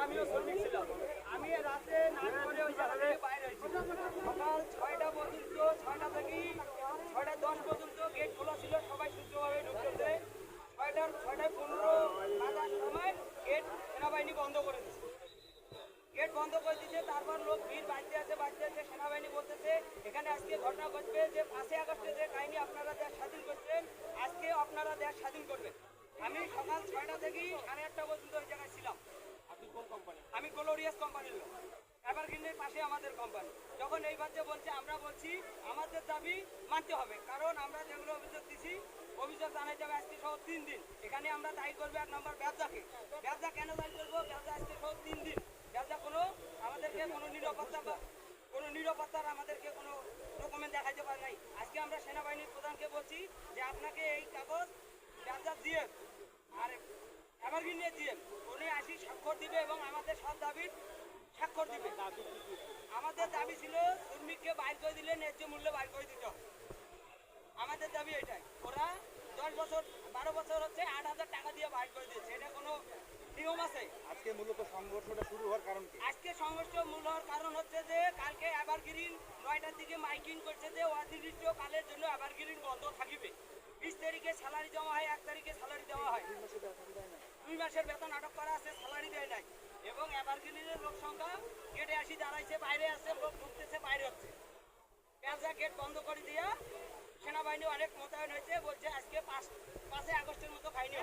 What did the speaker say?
আমিও শ্রমিক ছিলাম আমি রাতে না করে ওই জায়গা থেকে বাইরে হয়েছি সকাল ছয়টা পর্যন্ত ছয়টা থেকে ছয়টা দশ পর্যন্ত গেট খোলা ছিল সবাই সুস্থভাবে ঢুকতেছে ছয়টার ছয়টায় পনেরো বাজার সময় গেট সেনাবাহিনী বন্ধ করে দিচ্ছে। গেট বন্ধ করে দিচ্ছে তারপর লোক ভিড় বাড়তে আছে বাড়তে আছে সেনাবাহিনী বলতেছে এখানে আজকে ঘটনা ঘটবে যে পাঁচই আগস্টে যে কাহিনী আপনারা দেশ স্বাধীন করছেন আজকে আপনারা দেশ স্বাধীন করবেন। আমি সকাল ছয়টা থেকে সাড়ে আটটা পর্যন্ত ওই জায়গায় ছিলাম। আপনি কোন কোম্পানি আমি গ্লোরিয়াস কোম্পানির লোক। এভারগ্রিনের পাশে আমাদের কোম্পানি যখন এই বাচ্চা বলছে, আমরা বলছি, আমাদের দাবি মানতে হবে। কারণ আমরা যেগুলো অভিযোগ দিছি, অভিযোগ জানাই যাবে আজকে সহ তিন দিন। এখানে আমরা দায়ী করব এক নম্বর ব্যবসাকে। ব্যবসা কেন দায়ী করব? ব্যবসা আজকে সহ তিন দিন। ব্যবসা কোনো আমাদেরকে কোনো নিরাপত্তা বা কোনো নিরাপত্তার আমাদেরকে কোনো ডকুমেন্ট দেখাইতে পারে নাই। আজকে আমরা সেনাবাহিনীর প্রধানকে বলছি যে আপনাকে এই কাগজ ব্যবসা দিয়ে আর এভারগ্রিনে দিয়ে উনি আসি স্বাক্ষর দিবে এবং আমাদের সব দাবির স্বাক্ষর দিবে? আমাদের দাবি ছিল শ্রমিককে বাইর করে দিলে ন্যায্য মূল্যে বাইর করে দিতে। হবে আমাদের দাবি এটাই। ওরা দশ বছর বারো বছর হচ্ছে আট হাজার টাকা দিয়ে বাইর করে দিয়েছে। এটা কোনো নিয়ম আছে? আজকে মূলত সংঘর্ষটা শুরু হওয়ার কারণ কি? আজকে সংঘর্ষ মূল হওয়ার কারণ হচ্ছে যে কালকে এভারগ্রিন নয়টার দিকে মাইকিং করছে যে অনির্দিষ্ট কালের জন্য এভারগ্রিন বন্ধ থাকিবে। বিশ তারিখে স্যালারি জমা হয় এক তারিখে স্যালারি দেওয়া হয়। দুই মাসের বেতন আটক করা আছে স্যালারি দেয় নাই। এবং এভারগ্রিনের লোক সংখ্যা গেটে আসি, দাঁড়াইছে, বাইরে আছে, লোক ঢুকতেছে, বাইরে হচ্ছে। পেঁচা গেট বন্ধ করে দিয়া সেনাবাহিনী অনেক মোতায়েন হয়েছে, বলছে আজকে পাঁচ পাঁচই আগস্টের মতো খাইনি